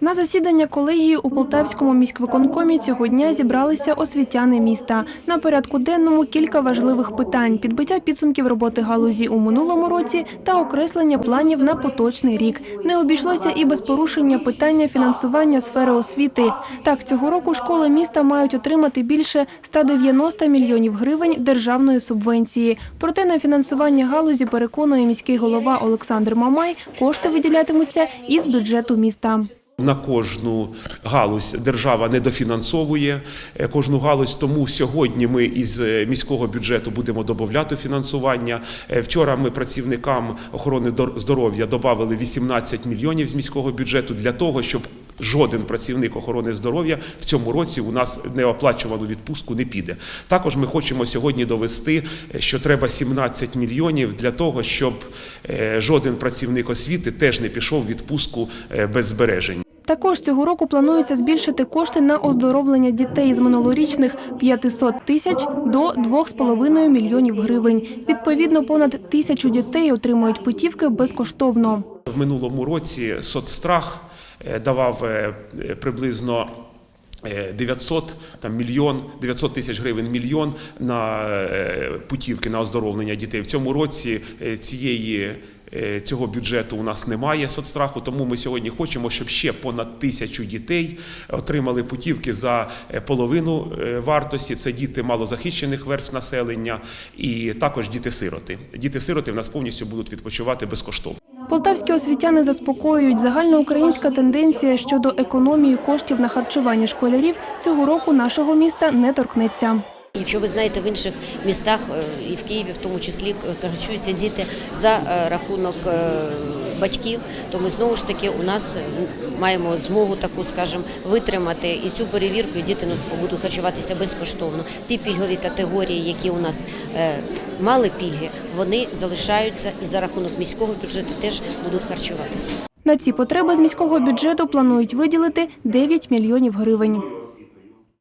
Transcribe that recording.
На засідання колегії у Полтавському міськвиконкомі цього дня зібралися освітяни міста. На порядку денному кілька важливих питань: підбиття підсумків роботи галузі у минулому році та окреслення планів на поточний рік. Не обійшлося і без порушення питання фінансування сфери освіти. Так, цього року школи міста мають отримати більше 190 мільйонів гривень державної субвенції. Проте на фінансування галузі переконує міський голова Олександр Мамай, кошти виділятимуться із бюджету міста. На кожну галузь держава не дофінансовує е, кожну галузь. Тому сьогодні ми із е, міського бюджету будемо додати фінансування. Е, Вчора ми працівникам охорони дор- здоров'я додали 18 мільйонів з міського бюджету для того, щоб жоден працівник охорони здоров'я в цьому році у нас неоплачувану відпустку не піде. Також ми хочемо сьогодні довести, е, що треба 17 мільйонів для того, щоб е, жоден працівник освіти теж не пішов в відпустку е, без збережень. Також цього року планується збільшити кошти на оздоровлення дітей з минулорічних 500 тисяч до 2,5 мільйонів гривень. Відповідно, понад тисячу дітей отримують путівки безкоштовно. В минулому році соцстрах давав е, е, приблизно е, 900 там мільйон 900 тисяч гривень мільйон на е, путівки на оздоровлення дітей. В цьому році е, цієї е, цього бюджету у нас немає соцстраху, тому ми сьогодні хочемо, щоб ще понад тисячу дітей отримали путівки за е, половину е, вартості. Це діти малозахищених верств населення і також діти-сироти. Діти-сироти в нас повністю будуть відпочивати безкоштовно. Полтавські освітяни заспокоюють, загальноукраїнська тенденція щодо економії коштів на харчування школярів цього року нашого міста не торкнеться. Якщо ви знаєте, в інших містах е, і в Києві, в тому числі, е, харчуються діти за е, рахунок батьків, то ми знову ж таки у нас маємо змогу таку, скажімо, витримати і цю перевірку, і діти нас будуть харчуватися безкоштовно. Ті пільгові категорії, які у нас мали пільги, вони залишаються і за рахунок міського бюджету теж будуть харчуватися. На ці потреби з міського бюджету планують виділити 9 мільйонів гривень.